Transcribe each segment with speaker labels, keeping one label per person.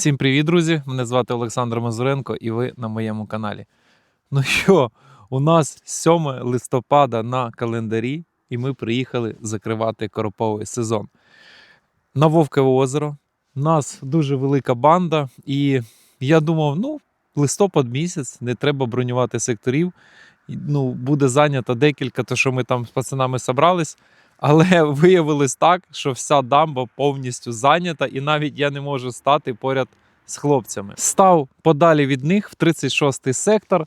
Speaker 1: Всім привіт, друзі! Мене звати Олександр Мазуренко і ви на моєму каналі. Ну що, у нас 7 листопада на календарі, і ми приїхали закривати короповий сезон. На Вовкове озеро. У нас дуже велика банда, і я думав, ну, листопад місяць, не треба бронювати секторів. Ну, буде зайнято декілька, то що ми там з пацанами собрались. Але виявилось так, що вся дамба повністю зайнята, і навіть я не можу стати поряд з хлопцями. Став подалі від них в 36-й сектор.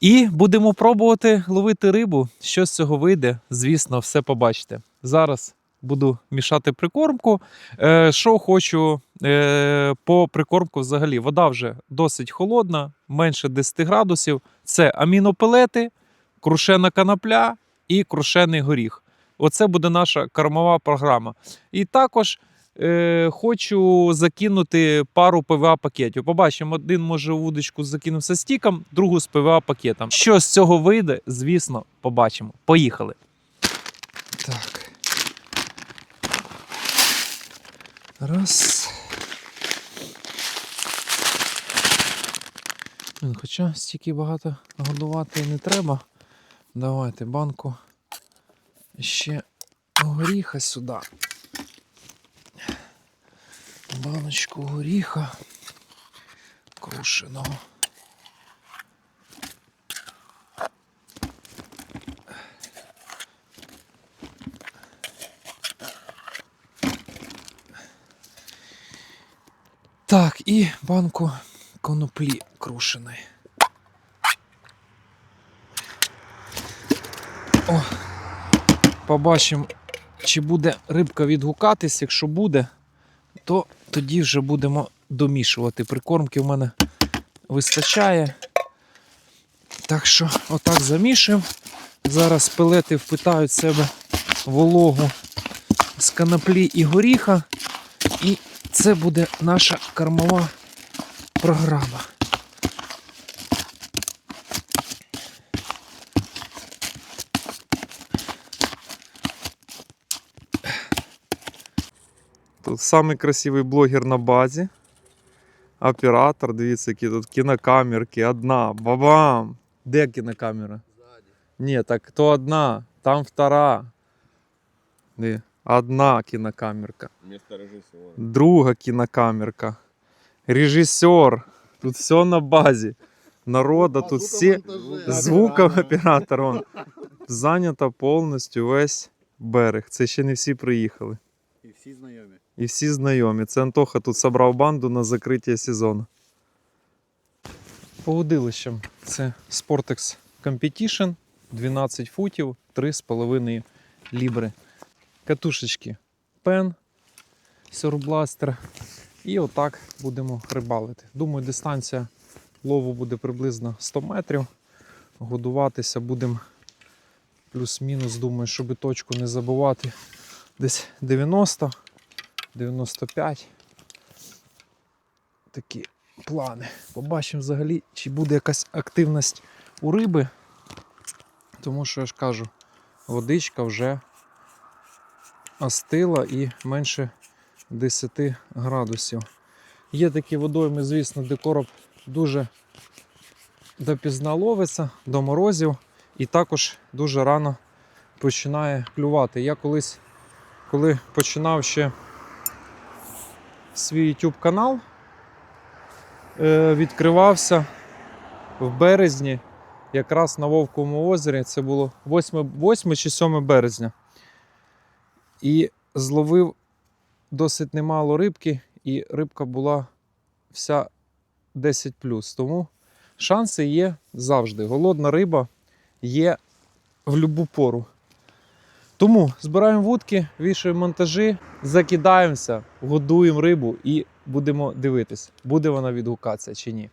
Speaker 1: І будемо пробувати ловити рибу. Що з цього вийде, звісно, все побачите. Зараз буду мішати прикормку. Е, що хочу е, по прикормку взагалі? Вода вже досить холодна, менше 10 градусів. Це амінопелети, крушена канапля і крушений горіх. Оце буде наша кормова програма. І також е, хочу закинути пару ПВА пакетів. Побачимо, один може вудочку закинувся стіком, другу з ПВА пакетом. Що з цього вийде, звісно, побачимо. Поїхали. Так. Раз. Хоча стільки багато годувати не треба. Давайте банку ще горіха сюди. Баночку горіха крушеного. Так, і банку коноплі крушеної. Побачимо, чи буде рибка відгукатись. Якщо буде, то тоді вже будемо домішувати. Прикормки в мене вистачає. Так що, отак замішуємо. Зараз пелети впитають в себе вологу з канаплі і горіха. І це буде наша кормова програма. Самий красивий блогер на базі. Оператор, дивіться, які тут кінокамерки, одна. Бабам! Де кінокамера? Ні, так то одна, там втора. Ні, одна кінокамерка.
Speaker 2: Вместо режиссера.
Speaker 1: Друга кінокамерка. Режисер. Тут все на базі. Народа, тут всі. Звуком оператор. Он. Зайнято повністю весь берег. Це ще не всі приїхали.
Speaker 2: І всі знайомі.
Speaker 1: І всі знайомі. Це Антоха тут зібрав банду на закриття сезону. По удилищам це Sportex Competition 12 футів, 3,5 лібри. Катушечки Пен, Сюрбластер. І отак будемо рибалити. Думаю, дистанція лову буде приблизно 100 метрів. Годуватися будемо плюс-мінус, думаю, щоб точку не забувати. Десь 90. 95. Такі плани. Побачимо взагалі, чи буде якась активність у риби. Тому що я ж кажу, водичка вже остила і менше 10 градусів. Є такі водойми, звісно, де короб дуже допізна ловиться, до морозів, і також дуже рано починає клювати. Я колись, коли починав ще свій YouTube канал. Е, відкривався в березні, якраз на Вовковому озері. Це було 8, 8 чи 7 березня. І зловив досить немало рибки, і рибка була вся 10 Тому шанси є завжди. Голодна риба є в будь-яку пору. Тому збираємо вудки, вішуємо монтажі, закидаємося, годуємо рибу і будемо дивитись, буде вона відгукатися чи ні.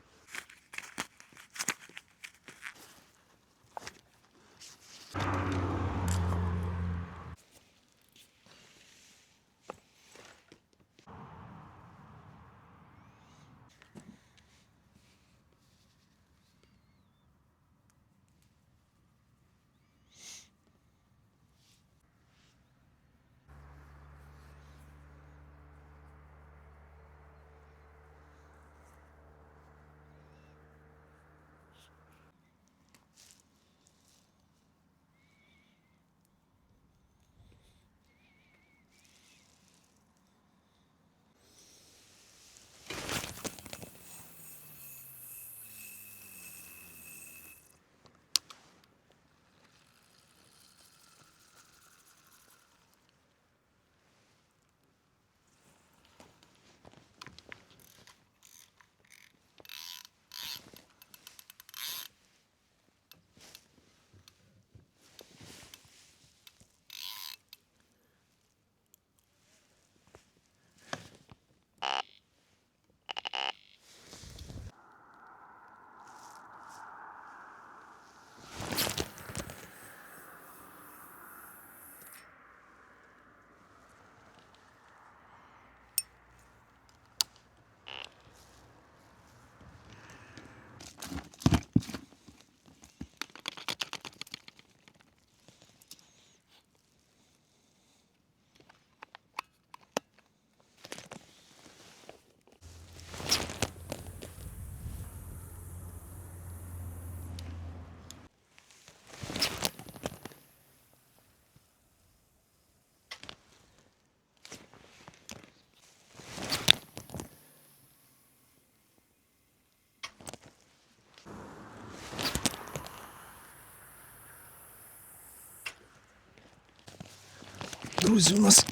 Speaker 1: Друзі, у нас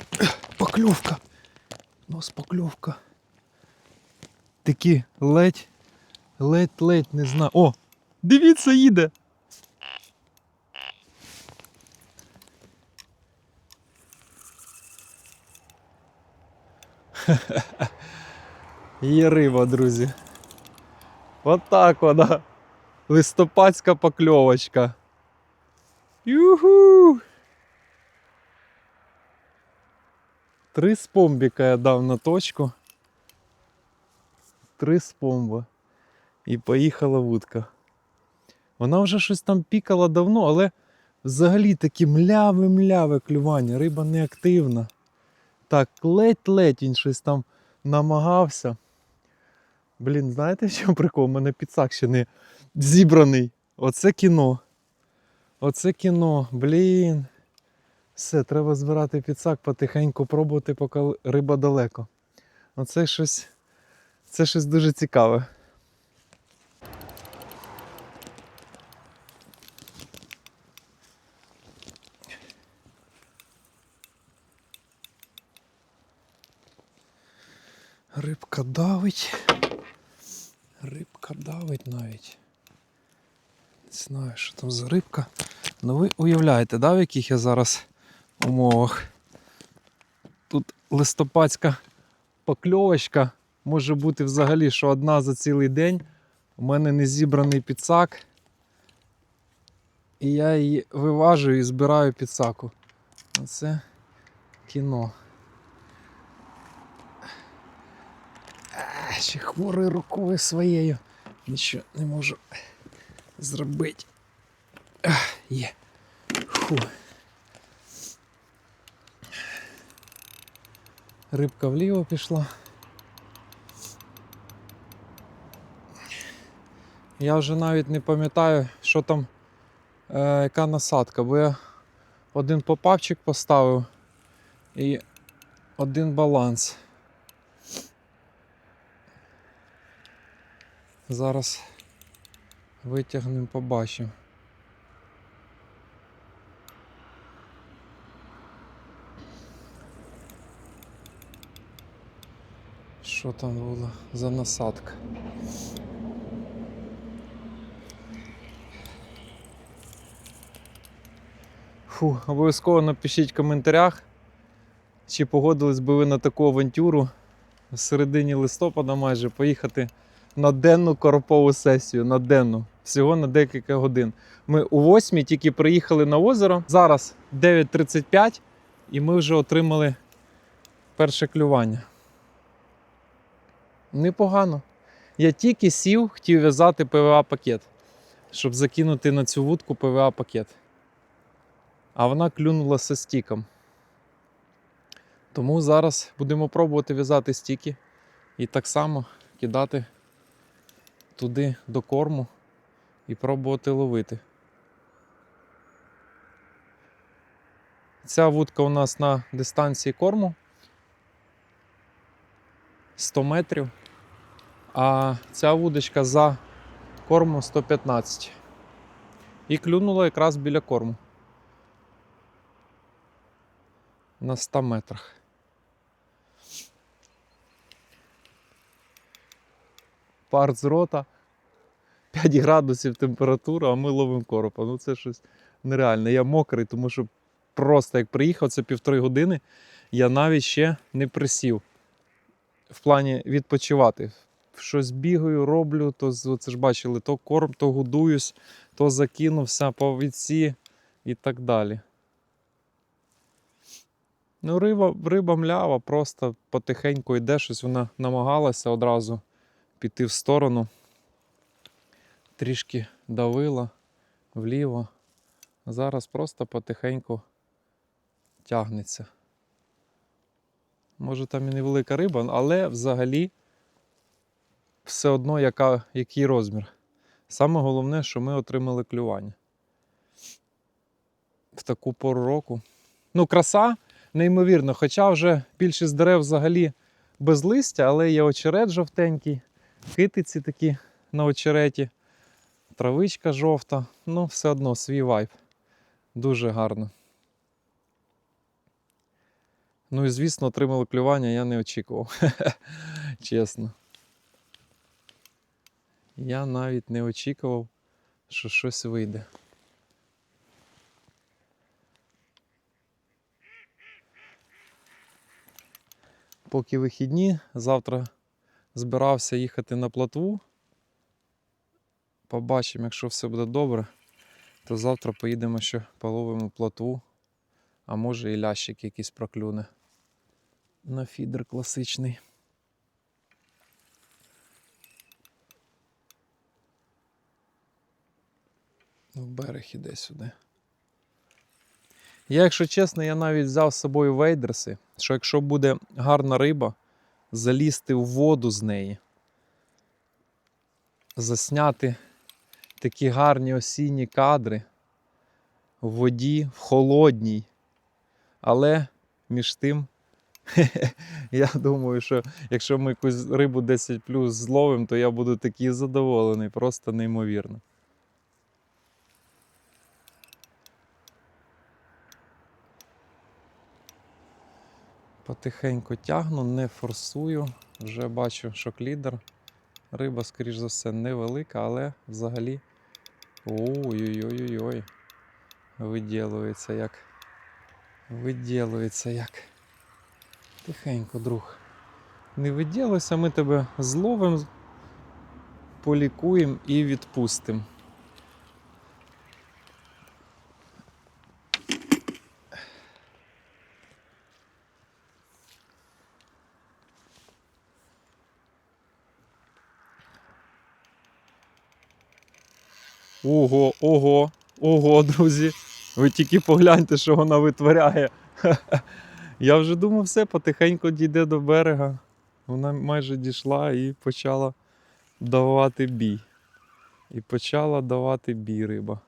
Speaker 1: покльовка. У нас покльовка. Такі ледь, ледь-ледь не знаю. О! Дивіться, їде! Є риба, друзі. Отак вона. Листопадська покльовочка. Юху! Три спомбіка я дав на точку. Три спомба. І поїхала вудка. Вона вже щось там пікала давно, але взагалі таке мляве-мляве клювання. Риба не активна. Так, ледь-ледь він щось там намагався. Блін, знаєте, чому прикол? У мене підсак ще не зібраний. Оце кіно. Оце кіно, блін. Все, треба збирати підсак, потихеньку пробувати, поки риба далеко. Оце щось. Це щось дуже цікаве. Рибка давить. Рибка давить навіть. Не знаю, що там за рибка. Ну ви уявляєте, да, в яких я зараз умовах. Тут листопадська покльовочка. Може бути взагалі, що одна за цілий день. У мене не зібраний підсак. І я її виважую і збираю підсаку. Оце кіно. Ще хворою рукою своєю. Нічого не можу зробити. Є. Фу. Рибка вліво пішла. Я вже навіть не пам'ятаю, що там, е, яка насадка, бо я один попавчик поставив і один баланс. Зараз витягнемо, побачимо. Що там було за насадка? Фу, обов'язково напишіть в коментарях, чи погодились би ви на таку авантюру в середині листопада майже поїхати на денну коропову сесію. На денну. Всього на декілька годин. Ми у 8 тільки приїхали на озеро. Зараз 9.35 і ми вже отримали перше клювання. Непогано. Я тільки сів, хотів в'язати ПВА пакет, щоб закинути на цю вудку ПВА пакет. А вона клюнула зі стіком. Тому зараз будемо пробувати в'язати стіки і так само кидати туди до корму і пробувати ловити. Ця вудка у нас на дистанції корму 100 метрів, а ця вудочка за корму 115. І клюнула якраз біля корму. На 100 метрах. Пар з рота, 5 градусів температура, а ми ловимо коропа. Ну це щось нереальне. Я мокрий, тому що просто як приїхав, це півтори години, я навіть ще не присів в плані відпочивати. Щось бігаю, роблю, то це ж бачили, то корм, то годуюсь, то закинувся по відсі і так далі. Ну, риба, риба млява, просто потихеньку йде, щось вона намагалася одразу піти в сторону. Трішки давила вліво. Зараз просто потихеньку тягнеться. Може там і невелика риба, але взагалі все одно яка, який розмір. Саме головне, що ми отримали клювання. В таку пору року. Ну, краса неймовірно, хоча вже більшість дерев взагалі без листя, але є очерет жовтенький, китиці такі на очереті, травичка жовта. Ну, все одно свій вайб. Дуже гарно. Ну і звісно, отримали клювання, я не очікував. Чесно. Я навіть не очікував, що щось вийде. Поки вихідні, завтра збирався їхати на плотву. Побачимо, якщо все буде добре, то завтра поїдемо ще половимо плотву, а може і лящик якийсь проклюне. На фідер класичний. В берег іде сюди. Я, якщо чесно, я навіть взяв з собою вейдерси, що якщо буде гарна риба, залізти в воду з неї, засняти такі гарні осінні кадри в воді, в холодній. Але між тим, я думаю, що якщо ми якусь рибу 10 плюс зловимо, то я буду такий задоволений, просто неймовірно. Потихеньку тягну, не форсую. Вже бачу, що клідер. Риба, скоріш за все, невелика, але взагалі. Ой-ой-ой-ой. Виділується як. Виділується як. Тихенько, друг. Не виділися, ми тебе зловимо, полікуємо і відпустимо. Ого, ого, ого, друзі. Ви тільки погляньте, що вона витворяє. Я вже думав, все, потихеньку дійде до берега. Вона майже дійшла і почала давати бій. І почала давати бій риба.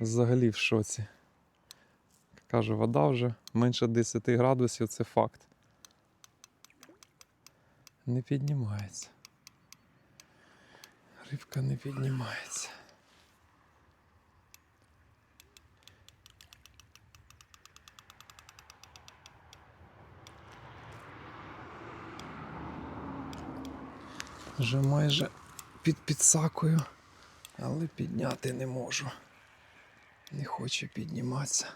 Speaker 1: Взагалі в шоці. Каже, вода вже менше 10 градусів, це факт. Не піднімається. Рибка не піднімається. Вже майже під підсакою, але підняти не можу. Не хоче підніматися.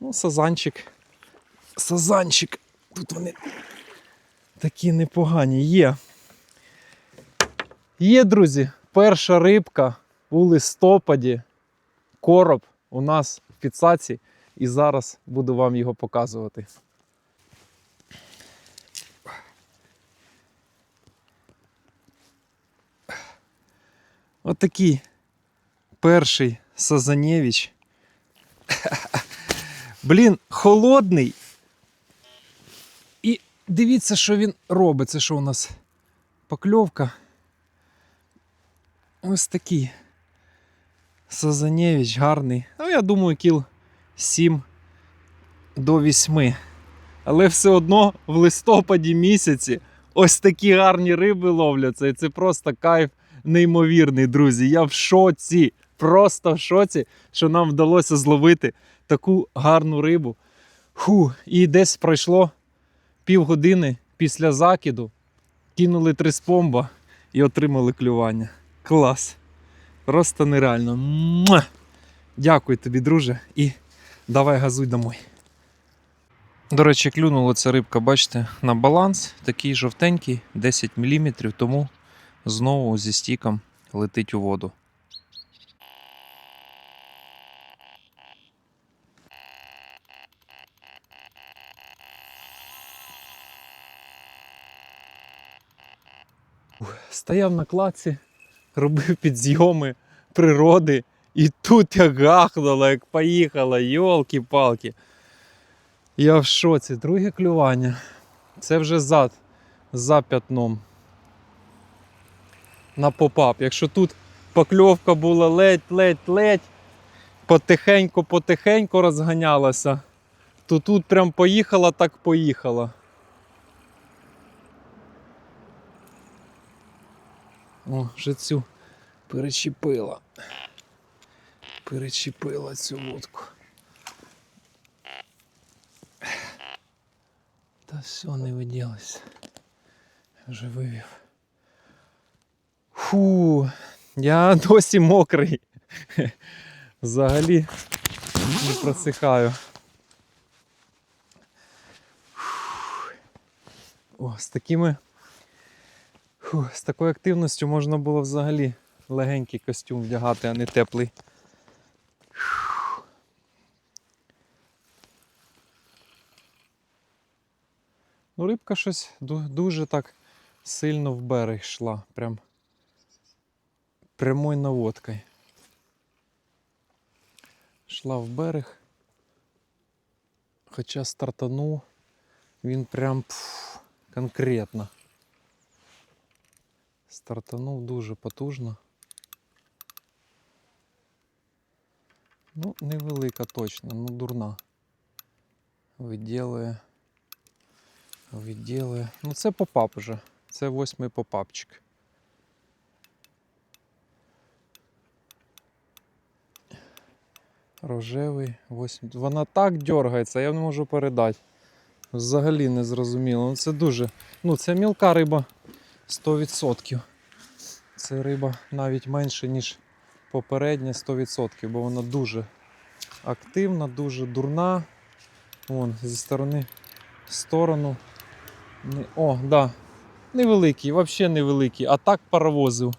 Speaker 1: Ну, сазанчик. Сазанчик. Тут вони такі непогані є. Є, друзі, перша рибка у листопаді. Короб у нас в підсаці. І зараз буду вам його показувати. Отакий перший Сазанєвич. Блін, холодний. І дивіться, що він робить. Це що у нас покльовка. Ось такий. Сазанєвич гарний. Ну, я думаю, кіл 7 до 8. Але все одно в листопаді місяці ось такі гарні риби ловляться. І це просто кайф неймовірний, друзі. Я в шоці. Просто в шоці, що нам вдалося зловити таку гарну рибу. Фу, і десь пройшло півгодини після закиду. Кинули три спомба і отримали клювання. Клас. Просто нереально. Муа! Дякую тобі, друже, і давай газуй домой. До речі, клюнула ця рибка, бачите, на баланс, такий жовтенький, 10 мм, тому знову зі стіком летить у воду. Стояв на клаці, робив підзйоми природи, і тут як гахнуло, як поїхала, йолки-палки. Я в шоці, друге клювання. Це вже зад, за п'ятном на попап. Якщо тут покльовка була ледь-ледь-ледь, потихеньку-потихеньку розганялася, то тут прям поїхала, так поїхала. О, вже цю перечепила. Перечепила цю вудку. Та все, не виділося. Вже вивів. Фу, я досі мокрий. Взагалі не просихаю. О, з такими. Фу, з такою активністю можна було взагалі легенький костюм вдягати, а не теплий. Ну, рибка щось дуже так сильно в берег йшла. Прям прямою наводкою. Йшла в берег. Хоча стартанув, він прям пф, конкретно. Стартанув дуже потужно. Ну, невелика точно, ну дурна. Виділує. Виділує. Ну це попап уже. Це восьмий попапчик. Рожевий, восьмий. Вона так дергається, я не можу передати. Взагалі не зрозуміло. Ну, це дуже. Ну, це мілка риба 100%. Це риба навіть менше, ніж попередня 100%, бо вона дуже активна, дуже дурна. Вон, зі сторони в сторону. О, да. Невеликий, взагалі невеликий. А так паровозив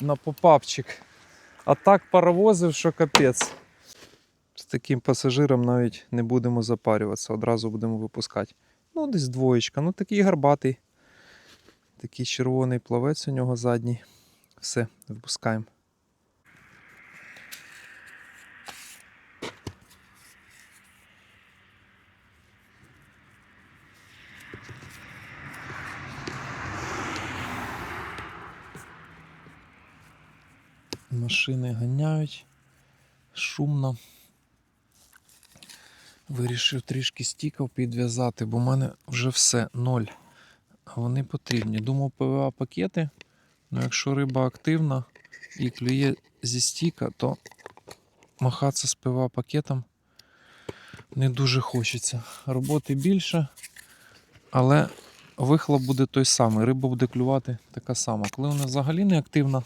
Speaker 1: на попапчик. А так паровозив, що капець. Таким пасажиром навіть не будемо запарюватися, одразу будемо випускати. Ну, десь двоєчка. Ну такий гарбатий. Такий червоний плавець у нього задній. Все, випускаємо. Машини ганяють. Шумно. Вирішив трішки стіків підв'язати, бо в мене вже все ноль. Вони потрібні. Думав ПВА пакети. Ну якщо риба активна і клює зі стіка, то махатися з ПВА пакетом не дуже хочеться. Роботи більше, але вихлоп буде той самий. Риба буде клювати така сама. Коли вона взагалі не активна,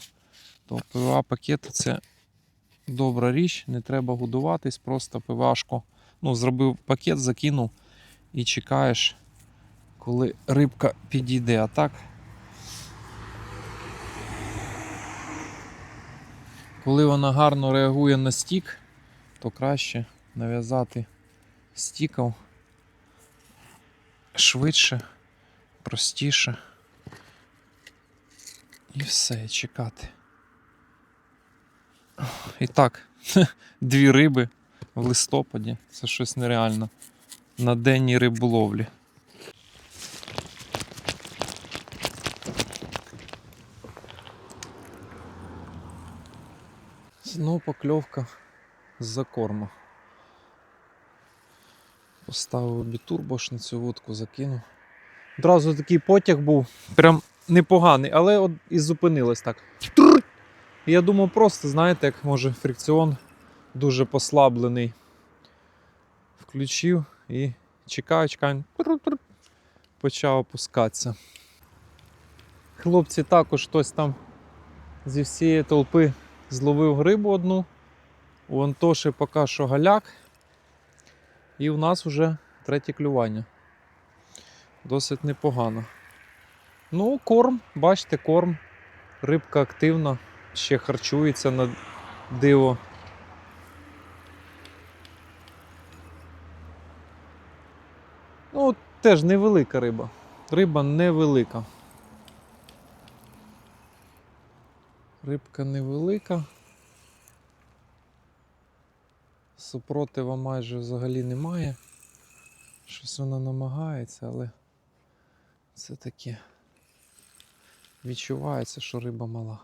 Speaker 1: то ПВА пакет це добра річ, не треба годуватись, просто ПВАшку. Ну, зробив пакет, закинув і чекаєш, коли рибка підійде. А так. Коли вона гарно реагує на стік, то краще нав'язати стіком швидше, простіше. І все, чекати. І так, дві риби в листопаді. Це щось нереально. На денній риболовлі. Знову покльовка з-за корму. Поставив бітурбо ж на цю вудку, закинув. Одразу такий потяг був, прям непоганий, але от і зупинилось так. Я думав, просто, знаєте, як може фрикціон дуже послаблений. Включив і чекаю, чекаю. Почав опускатися. Хлопці також хтось там зі всієї толпи зловив грибу одну. У Антоші поки що галяк. І у нас вже третє клювання. Досить непогано. Ну, корм, бачите, корм. Рибка активна, ще харчується на диво. Ну, теж невелика риба. Риба невелика. Рибка невелика. Супротива майже взагалі немає. Щось вона намагається, але це таке. Відчувається, що риба мала.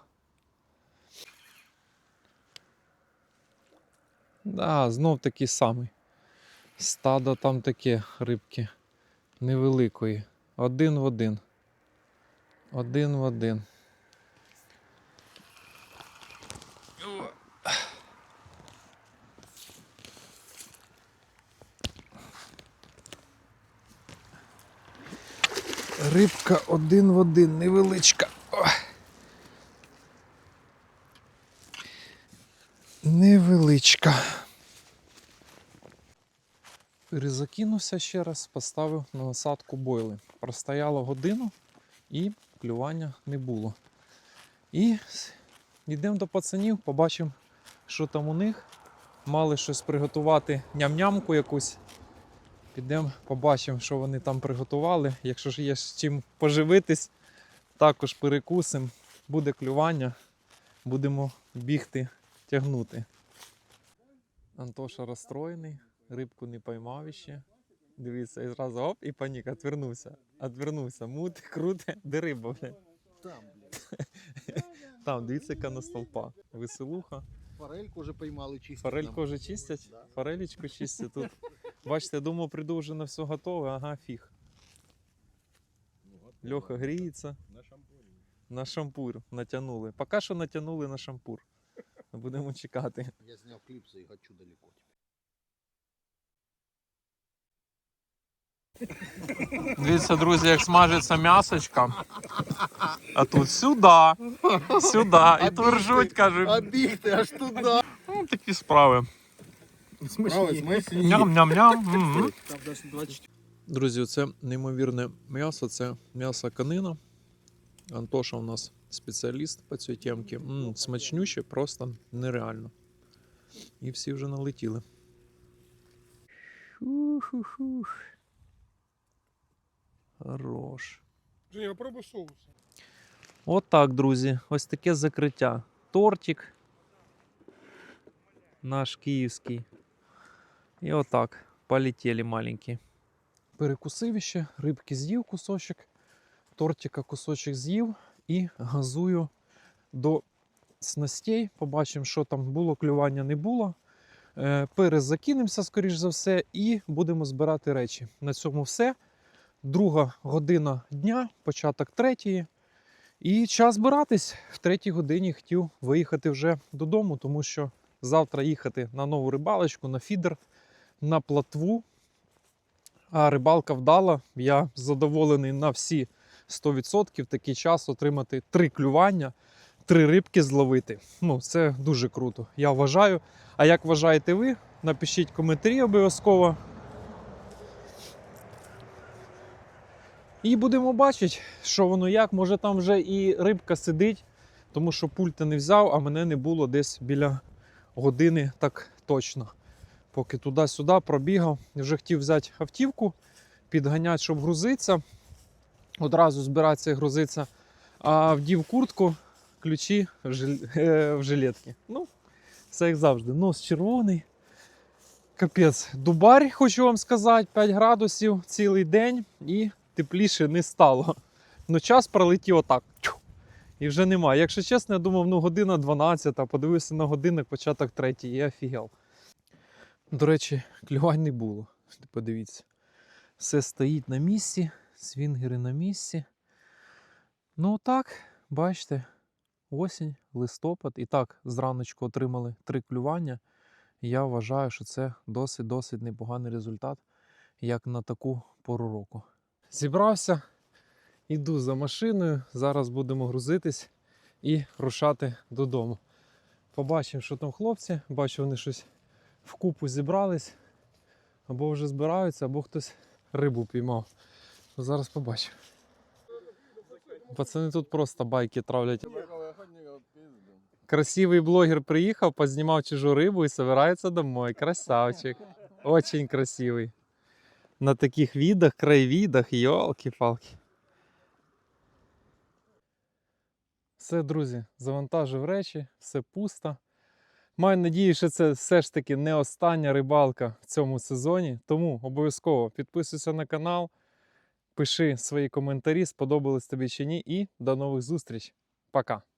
Speaker 1: Да, знов такий самий. Стадо там таке рибки невеликої. Один в один. Один в один. Рибка один в один, невеличка. Невеличка. Перезакинувся ще раз, поставив на насадку бойли. Простояло годину і клювання не було. І йдемо до пацанів, побачимо, що там у них. Мали щось приготувати ням-нямку якусь. Підемо, побачимо, що вони там приготували. Якщо ж є з чим поживитись, також перекусимо. Буде клювання, будемо бігти, тягнути. Антоша розстроєний, рибку не поймав іще. Дивіться, і зразу оп, і панік, отвернувся. Отвернувся. Мути, круте, де риба, блядь.
Speaker 2: Там, блядь.
Speaker 1: Там, дивіться, яка на столпа. Веселуха.
Speaker 2: Форельку вже поймали чисто.
Speaker 1: Форельку вже чистять?
Speaker 2: Да.
Speaker 1: Форелечку чистять тут. Бачите, я думав, прийду вже на все готове, ага, фіг. Льоха гріється.
Speaker 2: На шампурі.
Speaker 1: На шампур натягнули. Поки що натягнули на шампур. Будемо чекати.
Speaker 2: Я зняв кліпси і хочу далеко.
Speaker 1: Дивіться, друзі, як смажиться м'ясочка. А тут сюди, сюди. І тут ржуть, кажуть.
Speaker 2: А бігти аж туди.
Speaker 1: Ну, такі справи. Ням-ням-ням. Мгм. Друзі, це неймовірне м'ясо, це м'ясо канина. Антоша у нас спеціаліст по цій темці. М, смачнюще, просто нереально. І всі вже налетіли. Ух-ух-ух. Хорош.
Speaker 3: Женя, попробуй соус.
Speaker 1: От так, друзі. Ось таке закриття. Тортик. Наш київський. І отак. Полетіли маленькі. Перекусив ще, рибки з'їв кусочок, тортика кусочок з'їв і газую до снастей. Побачимо, що там було, клювання не було. Е, Перезакинемося, скоріш за все, і будемо збирати речі. На цьому все. Друга година дня, початок третьої. І час збиратись. В третій годині хотів виїхати вже додому, тому що завтра їхати на нову рибалочку, на фідер, на платву. А рибалка вдала. Я задоволений на всі 100%. Такий час отримати три клювання, три рибки зловити. Ну, це дуже круто. Я вважаю. А як вважаєте ви? Напишіть коментарі обов'язково. І будемо бачити, що воно як. Може там вже і рибка сидить, тому що пульта не взяв, а мене не було десь біля години так точно. Поки туди-сюди пробігав, вже хотів взяти автівку, підганяти, щоб грузитися. Одразу збиратися і грузитися. А вдів куртку, ключі е, в жилетки. Ну, все як завжди. Нос червоний. Капець, дубарь, хочу вам сказати, 5 градусів цілий день і тепліше не стало. Ну, час пролетів отак. І вже немає. Якщо чесно, я думав, ну година 12, а подивився на годинник, початок 3 і я офігел. До речі, клювань не було. Подивіться. Все стоїть на місці, свінгери на місці. Ну так, бачите, осінь, листопад. І так, зраночку отримали три клювання. Я вважаю, що це досить-досить непоганий результат, як на таку пору року. Зібрався, іду за машиною. Зараз будемо грузитись і рушати додому. Побачимо, що там хлопці. Бачу, вони щось вкупу зібрались. Або вже збираються, або хтось рибу піймав. Зараз побачимо. Пацани тут просто байки травлять. Красивий блогер приїхав, познімав чужу рибу і собирається домой. Красавчик. Очень красивий. На таких видах, краєвідах, йолки-палки. Все, друзі, завантажив речі, все пусто. Маю надію, що це все ж таки не остання рибалка в цьому сезоні. Тому обов'язково підписуйся на канал, пиши свої коментарі, сподобалось тобі чи ні, і до нових зустріч. Пока!